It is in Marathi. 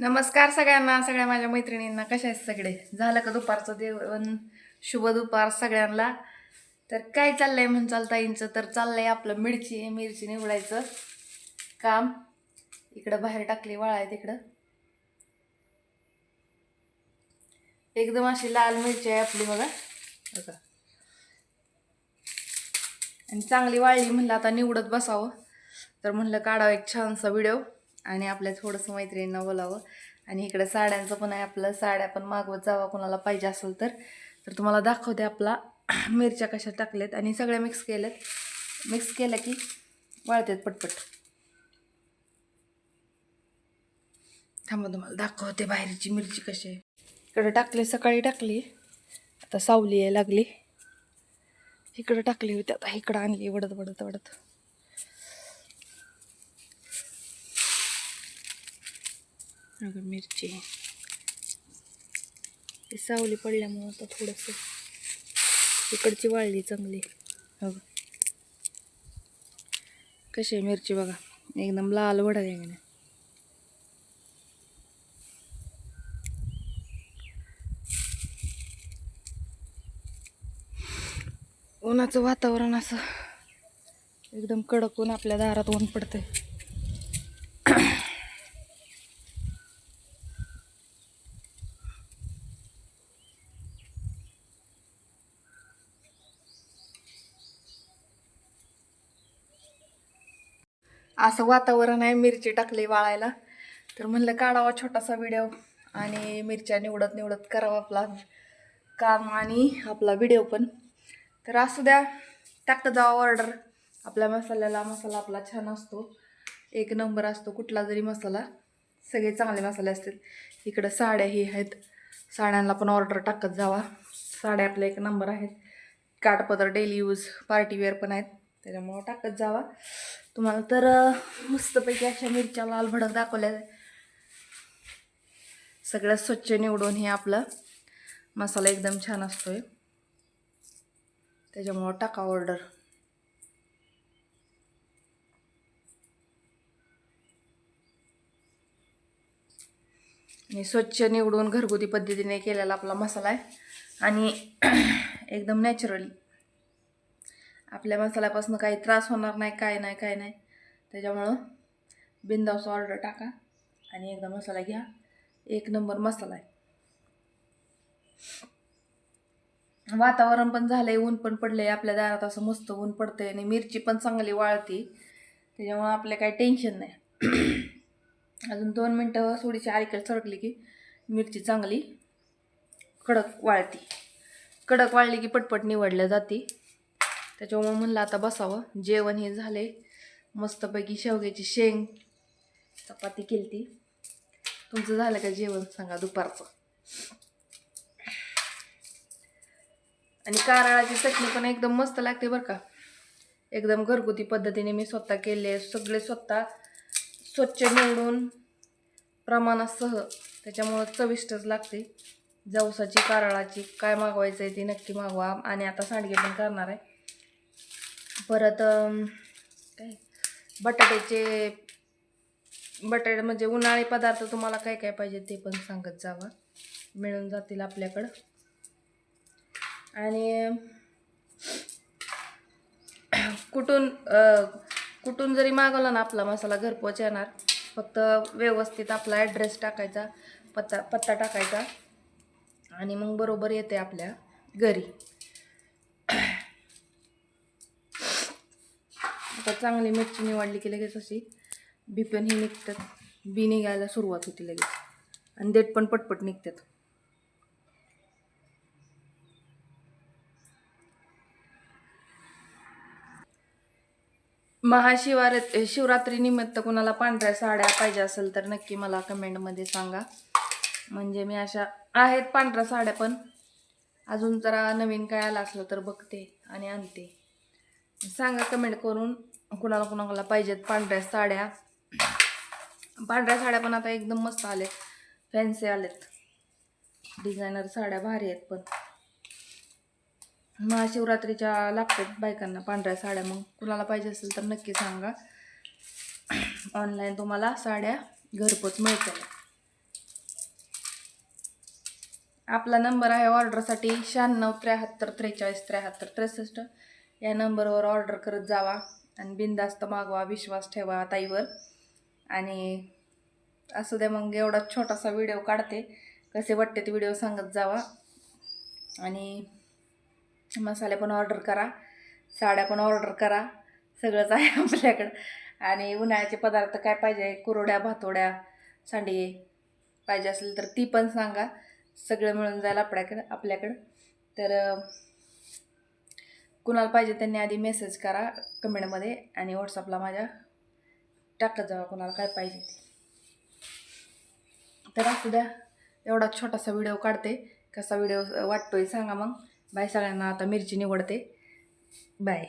नमस्कार सगळ्यांना सगळ्या माझ्या मैत्रिणींना. कशा आहेत सगळे? झालं का दुपारचं देवण शुभ दुपार सगळ्यांना. तर काय चाललंय म्हणचाल चालताईंचं? तर चाललंय आपलं मिरची मिरची निवडायचं काम. इकडं बाहेर टाकली वाळा आहे तिकडं. एकदम अशी लाल मिरची आहे आपली बघा. बघा आणि चांगली वाळली म्हणलं आता निवडत बसावं. तर म्हणलं काढावं एक छानसा व्हिडिओ. आणि आपल्या थोडंसं मैत्रिणींना बोलावं. आणि इकडे साड्यांचं पण आहे आपलं. साड्या पण मागवत जावा कोणाला पाहिजे असेल तर. तर तुम्हाला दाखवते आपला. मिरच्या कशा टाकल्यात आणि सगळ्या मिक्स केल्यात. मिक्स केल्या की वाळतात पटपट. थांबा तुम्हाला दाखवते बाहेरची मिरची कशी आहे. इकडं टाकली सकाळी टाकली. आता सावली आहे लागली. इकडं टाकली होती आता इकडं आणली. वडत वडत वडत मिरची. ती सावली पडल्यामुळं आता थोडंसं इकडची वाळली चांगली. अगं कशी आहे मिरची बघा? एकदम लाल वडा आहे ना उन्हाचं वातावरण असं एकदम कडक ऊन आपल्या दारात ऊन पडतंय. असं वातावरण आहे मिरची टाकली वाळायला. तर म्हणलं काढावा छोटासा व्हिडिओ आणि मिरच्या निवडत निवडत करावा आपला काम आणि आपला व्हिडिओ पण. तर असू द्या टाकत जावा ऑर्डर आपल्या मसाल्याला मसाला आपला छान असतो. एक नंबर असतो कुठला जरी मसाला. सगळे चांगले मसाले असतात इकडं साड्याही आहेत. साड्यांना पण ऑर्डर टाकत जावा. साड्या आपल्या एक नंबर आहेत. काटपदर डेली यूज पार्टीवेअर पण आहेत. त्याच्यामुळं टाकत जावा. तुम्हाला तर मस्तपैकी अशा मिरच्या लाल भडक दाखवल्या सगळ्यात स्वच्छ निवडून हे आपलं मसाला एकदम छान असतोय. त्याच्यामुळं टाका ऑर्डर आणि स्वच्छ निवडून घरगुती पद्धतीने केलेला आपला मसाला आहे. आणि एकदम नॅचरली आपल्या मसाल्यापासून काही त्रास होणार नाही काय नाही काय नाही. त्याच्यामुळं बिंदास ऑर्डर टाका आणि एकदा मसाला घ्या. एक नंबर मसाला आहे. वातावरण पण झालं आहे ऊन पण पडलं आहे आपल्या दारात असं मस्त ऊन पडतं आहे आणि मिरची पण चांगली वाळती. त्याच्यामुळं आपल्या काही टेन्शन नाही. अजून दोन मिनटं थोडीशी आलीकडे सरकली की मिरची चांगली कडक वाळती. कडक वाळली की पटपट निवडल्या जाते. त्याच्यामुळं म्हणलं आता बसावं. जेवण हे झाले मस्तपैकी शेवग्याची शेंग चपाती केली ती तुमचं झालं का जेवण? सांगा दुपारचं. आणि कारळाची चटणी पण एकदम मस्त लागते बरं का. एकदम घरगुती पद्धतीने मी स्वतः केले. सगळे स्वतः स्वच्छ निवडून प्रमाणासह त्याच्यामुळं चविष्टच लागते. जवसाची कारळाची काय मागवायचं आहे ती नक्की मागवा. आणि आता सांडगे पण करणार आहे. परत काय? बटाट्याचे बटाटे म्हणजे उन्हाळी पदार्थ तुम्हाला काय काय पाहिजे ते पण सांगत जावा. मिळून जातील आपल्याकडं. आणि कुठून कुठून जरी मागवला ना आपला मसाला घरपोच येणार. फक्त व्यवस्थित आपला ॲड्रेस टाकायचा पत्ता पत्ता टाकायचा. आणि मग बरोबर येते आपल्या घरी. आता चांगली मिरची निवडली की लगेच अशी बी पण ही निघतात. बी निघायला सुरुवात होती लगेच. आणि देठ पण पटपट निघतात. महाशिवार शिवरात्रीनिमित्त कोणाला कुणाला पांढऱ्या साड्या पाहिजे असेल तर नक्की मला कमेंटमध्ये सांगा. म्हणजे मी अशा आहेत पांढऱ्या साड्या पण. अजून जरा नवीन काय आलं असलं तर बघते आणि आणते. सांगा कमेंट करून कुणाला कुणाला पाहिजेत पांढऱ्या साड्या. पांढऱ्या साड्या पण आता एकदम मस्त आलेत. फॅन्सी आलेत. डिझायनर साड्या भारी आहेत पण. महाशिवरात्रीच्या लागतात बायकांना पांढऱ्या साड्या मग कुणाला पाहिजे असेल तर नक्की सांगा. ऑनलाईन तुम्हाला साड्या घरपोच मिळतील. आपला नंबर आहे ऑर्डरसाठी शहाण्णव त्र्याहत्तर त्रेचाळीस त्र्याहत्तर त्रेसष्ट. या नंबरवर ऑर्डर करत जावा आणि बिनधास्त मागवा विश्वास ठेवा ताईवर. आणि असू द्या मग एवढा छोटासा व्हिडिओ काढते कसे वाटते ते व्हिडिओ सांगत जावा. आणि मसाले पण ऑर्डर करा साड्या पण ऑर्डर करा सगळंच आहे आपल्याकडं. आणि उन्हाळ्याचे पदार्थ काय पाहिजे? कुरड्या भातोड्या सांडगे पाहिजे असेल तर ती पण सांगा. सगळं मिळून जाईल आपल्याकडं आपल्याकडं. तर कुणाला पाहिजे त्यांनी आधी मेसेज करा कमेंटमध्ये आणि व्हॉट्सअपला माझ्या टाकत जावा कुणाला काय पाहिजे ते. तर असू द्या एवढा छोटासा व्हिडिओ काढते. कसा व्हिडिओ वाटतोय सांगा मग. बाय सगळ्यांना आता मिरची निवडते. बाय